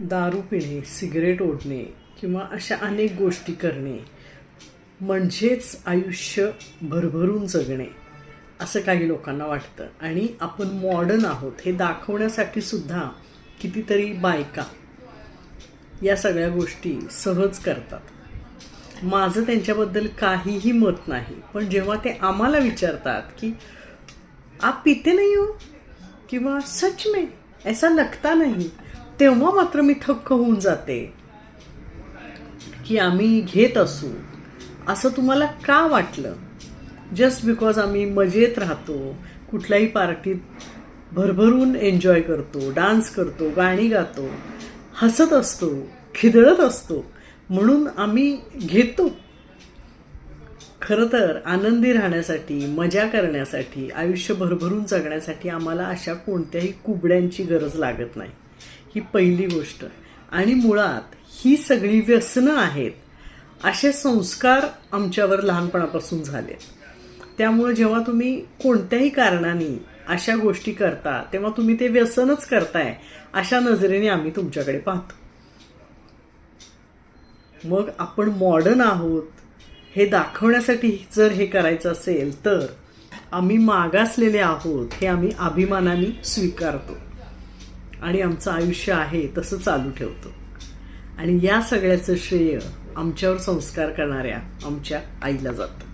दारू पिणे सिगरेट ओढणे किंवा अशा अनेक गोष्टी करणे म्हणजेच आयुष्य भरभरून जगणे असं काही लोकांना वाटतं. आणि आपण मॉडर्न आहोत हे दाखवण्यासाठी सुद्धा कितीतरी बायका या सगळ्या गोष्टी सहज करतात. माझं त्यांच्याबद्दल काहीही मत नाही पण जेव्हा ते आम्हाला विचारतात की आप पिते नाही हो? किंवा सच में ऐसा लगता नाही. तेव्हा मात्र मी थक्क होऊन जाते की आम्ही घेत असू. असं तुम्हाला का वाटलं? जस्ट बिकॉज आम्ही मजेत राहतो कुठल्याही पार्टीत भरभरून एन्जॉय करतो डान्स करतो गाणी गातो हसत असतो खिदळत असतो म्हणून आम्ही घेतो. खरं तर आनंदी राहण्यासाठी मजा करण्यासाठी आयुष्य भरभरून जगण्यासाठी आम्हाला अशा कोणत्याही कुबड्यांची गरज लागत नाही. ही पहिली गोष्ट. आणि मुळात ही सगळी व्यसनं आहेत असे संस्कार आमच्यावर लहानपणापासून झाले त्यामुळे जेव्हा तुम्ही कोणत्याही कारणाने अशा गोष्टी करता तेव्हा तुम्ही ते व्यसनच करताय अशा नजरेने आम्ही तुमच्याकडे पाहतो. मग आपण मॉडर्न आहोत हे दाखवण्यासाठी जर हे करायचं असेल तर आम्ही मागासलेले आहोत हे आम्ही अभिमानाने स्वीकारतो. आणि आमचं आयुष्य आहे तसं चालू ठेवतो. आणि या सगळ्याचं श्रेय आमच्यावर संस्कार करणाऱ्या आमच्या आईला जातं.